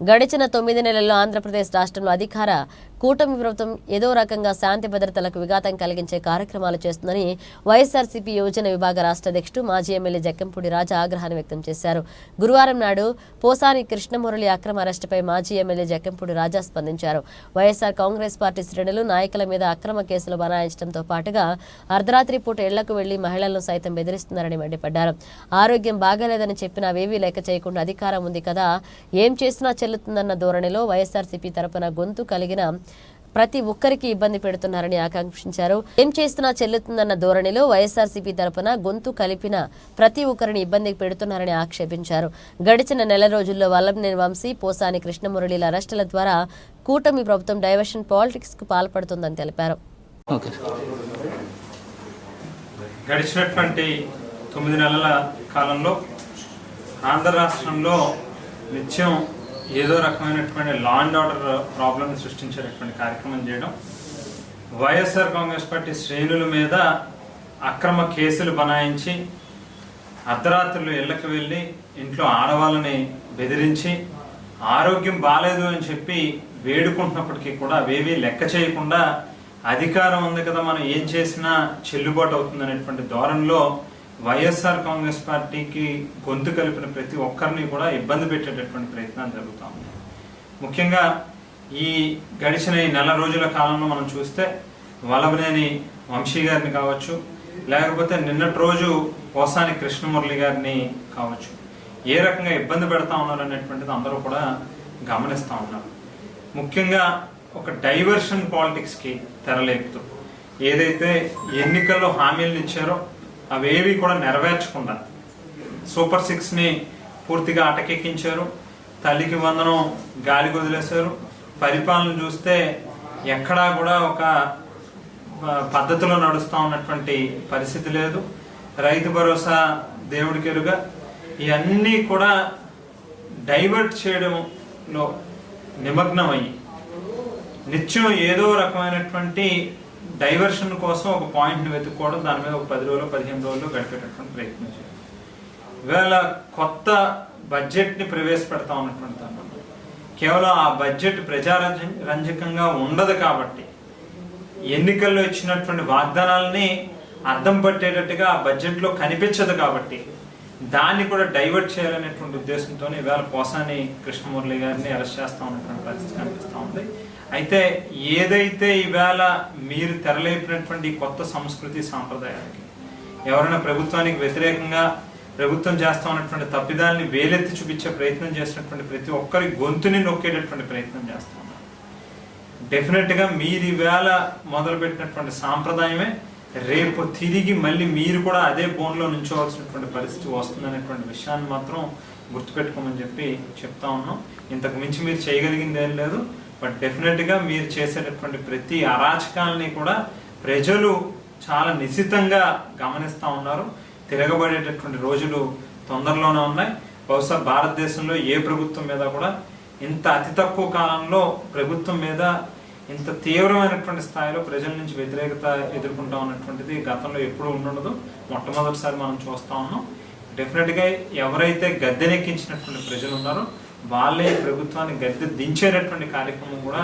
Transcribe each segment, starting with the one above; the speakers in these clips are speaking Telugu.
గడిచిన తొమ్మిది నెలల్లో ఆంధ్రప్రదేశ్ రాష్ట్రంలో అధికార కూటమి ప్రభుత్వం ఏదో రకంగా శాంతి భద్రతలకు విఘాతం కలిగించే కార్యక్రమాలు చేస్తుందని వైఎస్ఆర్సీపీ యోజన విభాగ రాష్ట్ర అధ్యక్షుడు మాజీ ఎమ్మెల్యే జక్కంపూడి రాజా ఆగ్రహాన్ని వ్యక్తం చేశారు. గురువారం నాడు పోసాని కృష్ణమురళి అక్రమ అరెస్టుపై మాజీ ఎమ్మెల్యే జక్కంపూడి రాజా స్పందించారు. వైఎస్ఆర్ కాంగ్రెస్ పార్టీ శ్రేణులు నాయకుల మీద అక్రమ కేసులు బనాయించడంతో పాటుగా అర్ధరాత్రి పూట ఇళ్ళకు వెళ్ళి మహిళలను సైతం బెదిరిస్తున్నారని మండిపడ్డారు. ఆరోగ్యం బాగాలేదని చెప్పినా అవేవీ లేక చేయకుండా అధికారం ఉంది కదా ఏం చేసినా చెల్లుతుందన్న ధోరణిలో వైఎస్ఆర్సీపీ తరపున గొంతు కలిగిన ప్రతి ఒక్కరికి ఇబ్బంది పెడుతున్నారని ఆకాంక్షించారు. ఏం చేస్తున్నా చెల్లుతుందన్న ధోరణిలో వైఎస్ఆర్సీపీ తరపున గొంతు కలిపిన ప్రతి ఒక్కరిని ఇబ్బంది పెడుతున్నారని ఆక్షేపించారు. గడిచిన నెల రోజుల్లో వల్లభనేని వంశీ పోసాని కృష్ణమురళిల అరెస్టుల ద్వారా కూటమి ప్రభుత్వం డైవర్షన్ పాలిటిక్స్కు పాల్పడుతుందని తెలిపారు. గడిచినటువంటి తొమ్మిది నెలల కాలంలో ఆంధ్ర రాష్ట్రంలో నిత్యం ఏదో రకమైనటువంటి లా అండ్ ఆర్డర్ ప్రాబ్లమ్ సృష్టించేటటువంటి కార్యక్రమం చేయడం. వైఎస్ఆర్ కాంగ్రెస్ పార్టీ శ్రేణుల మీద అక్రమ కేసులు బనాయించి అర్ధరాత్రులు ఇళ్ళకు వెళ్ళి ఇంట్లో ఆడవాళ్ళని బెదిరించి ఆరోగ్యం బాగాలేదు అని చెప్పి వేడుకుంటున్నప్పటికీ కూడా అవేవీ లెక్క చేయకుండా అధికారం ఉంది కదా మనం ఏం చేసినా చెల్లుబాటు అవుతుంది అనేటువంటి ధోరణిలో వైఎస్ఆర్ కాంగ్రెస్ పార్టీకి గొంతు కలిపిన ప్రతి ఒక్కరిని కూడా ఇబ్బంది పెట్టేటటువంటి ప్రయత్నాలు జరుగుతూ ఉన్నాయి ముఖ్యంగా ఈ గడిచిన ఈ నెల రోజుల కాలంలో మనం చూస్తే వలభనేని వంశీ గారిని కావచ్చు లేకపోతే నిన్నటి రోజు పోసాని కృష్ణమురళి గారిని కావచ్చు. ఏ రకంగా ఇబ్బంది పెడతా ఉన్నారు అనేటువంటిది అందరూ కూడా గమనిస్తూ ఉన్నారు. ముఖ్యంగా ఒక డైవర్షన్ పాలిటిక్స్కి తెరలేపుతూ ఏదైతే ఎన్నికల్లో హామీలను ఇచ్చారో అవేవి కూడా నెరవేర్చకుండా సూపర్ సిక్స్ని పూర్తిగా అటకెక్కించారు. తల్లికి వందనం గాలి వదిలేశారు పరిపాలన చూస్తే ఎక్కడా కూడా ఒక పద్ధతిలో నడుస్తూ ఉన్నటువంటి పరిస్థితి లేదు. రైతు భరోసా దేవుడికెరుగా ఇవన్నీ కూడా డైవర్ట్ చేయడంలో నిమగ్నమయ్యి నిత్యం ఏదో రకమైనటువంటి డైవర్షన్ కోసం ఒక పాయింట్ని వెతుక్కోవడం దాని మీద ఒక పది రోజులు పదిహేను రోజులు గడిపేటటువంటి ప్రయత్నం చేయాలి. ఇవాళ కొత్త బడ్జెట్ని ప్రవేశపెడతా ఉన్నటువంటి దాంట్లో కేవలం ఆ బడ్జెట్ ప్రజారంజ రంజకంగా ఉండదు కాబట్టి ఎన్నికల్లో ఇచ్చినటువంటి వాగ్దానాలని అర్థం పట్టేటట్టుగా ఆ బడ్జెట్లో కనిపించదు కాబట్టి దాన్ని కూడా డైవర్ట్ చేయాలనేటువంటి ఉద్దేశంతో ఇవాళ పోసాని కృష్ణమురళి గారిని అరెస్ట్ చేస్తా ఉన్నటువంటి పరిస్థితి కనిపిస్తూ ఉంది. అయితే ఏదైతే ఈవేళ మీరు తెరలేపినటువంటి కొత్త సంస్కృతి సాంప్రదాయానికి ఎవరైనా ప్రభుత్వానికి వ్యతిరేకంగా ప్రభుత్వం చేస్తా ఉన్నటువంటి తప్పిదాలని వేలెత్తి చూపించే ప్రయత్నం చేసినటువంటి ప్రతి ఒక్కరి గొంతుని నొక్కేటటువంటి ప్రయత్నం చేస్తూ ఉన్నారు. డెఫినెట్గా మీరు ఈవేళ మొదలు పెట్టినటువంటి సాంప్రదాయమే రేపు తిరిగి మళ్ళీ మీరు కూడా అదే బోన్లో నుంచోవాల్సినటువంటి పరిస్థితి వస్తుందనేటువంటి విషయాన్ని మాత్రం గుర్తుపెట్టుకోమని చెప్పి చెప్తా ఉన్నాం. ఇంతకు మించి మీరు చేయగలిగింది ఏం లేదు. బట్ డెఫినెట్గా మీరు చేసేటటువంటి ప్రతి అరాచకాలని కూడా ప్రజలు చాలా నిశితంగా గమనిస్తూ ఉన్నారు. తిరగబడేటటువంటి రోజులు తొందరలోనే ఉన్నాయి. బహుశా భారతదేశంలో ఏ ప్రభుత్వం మీద కూడా ఇంత అతి తక్కువ కాలంలో ప్రభుత్వం మీద ఇంత తీవ్రమైనటువంటి స్థాయిలో ప్రజల నుంచి వ్యతిరేకత ఎదుర్కొంటా ఉన్నటువంటిది గతంలో ఎప్పుడూ ఉండదు. మొట్టమొదటిసారి మనం చూస్తా ఉన్నాం. డెఫినెట్గా ఎవరైతే గద్దెనెక్కించినటువంటి ప్రజలు ఉన్నారో వాళ్ళే ప్రభుత్వాన్ని గద్దె దించేటటువంటి కార్యక్రమం కూడా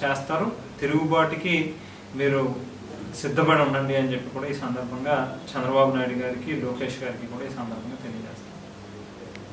చేస్తారు. తిరుగుబాటుకి మీరు సిద్ధపడి ఉండండి అని చెప్పి కూడా ఈ సందర్భంగా చంద్రబాబు నాయుడు గారికి లోకేష్ గారికి కూడా ఈ సందర్భంగా తెలియజేస్తారు.